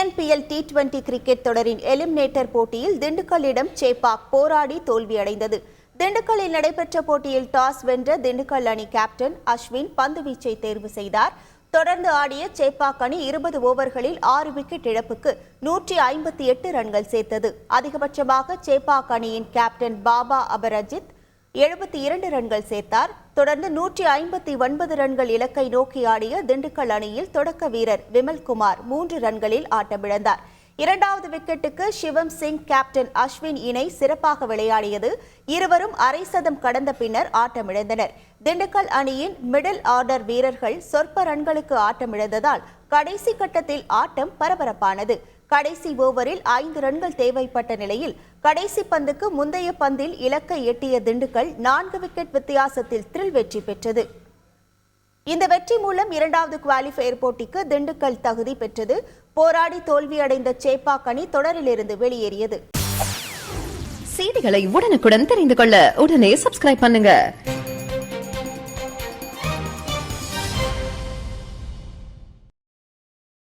TNPL T twenty cricket தொடரின் eliminator போட்டியில் திண்டுக்கல்லிடம் சேப்பாக் போராடி தோல்வியடைந்தது. திண்டுக்கல்லில் நடைபெற்ற போட்டியில் டாஸ் வென்ற திண்டுக்கல் அணி கேப்டன் அஸ்வின் பந்துவீச்சை தேர்வு செய்தார். தொடர்ந்து ஆடிய சேப்பாக் அணி இருபது ஓவர்களில் ஆறு விக்கெட் இழப்புக்கு நூற்றி ஐம்பத்தி எட்டு ரன்கள் சேர்த்தது. அதிகபட்சமாக சேப்பாக் அணியின் கேப்டன் பாபா அபரஜித் எழுபத்தி இரண்டு ரன்கள் சேர்த்தார். தொடர்ந்து நூற்றி ஐம்பத்தி ஒன்பது ரன்கள் இலக்கை நோக்கி ஆடிய திண்டுக்கல் அணியில் தொடக்க வீரர் விமல்குமார் மூன்று ரன்களில் ஆட்டமிழந்தார் இரண்டாவது விக்கெட்டுக்கு சிவம் சிங் கேப்டன் அஸ்வின் இணை சிறப்பாக விளையாடியது. இருவரும் அரை சதம் கடந்த பின்னர் ஆட்டமிழந்தனர் திண்டுக்கல் அணியின் மிடில் ஆர்டர் வீரர்கள் சொற்ப ரன்களுக்கு ஆட்டமிழந்ததால் கடைசி கட்டத்தில் ஆட்டம் பரபரப்பானது. கடைசி ஓவரில் ஐந்து ரன்கள் தேவைப்பட்ட நிலையில் கடைசி பந்துக்கு முந்தைய பந்தில் இலக்கை எட்டிய திண்டுக்கல் நான்கு விக்கெட் வித்தியாசத்தில் த்ரில் வெற்றி பெற்றது. இந்த வெற்றி மூலம் இரண்டாவது குவாலிஃபயர் போட்டிக்கு திண்டுக்கல் தகுதி பெற்றது. போராடி தோல்வியடைந்த சேப்பாக் அணி தொடரிலிருந்து வெளியேறியது. செய்திகளை உடனுக்குடன் தெரிந்து கொள்ள உடனே சப்ஸ்கிரைப் பண்ணுங்க.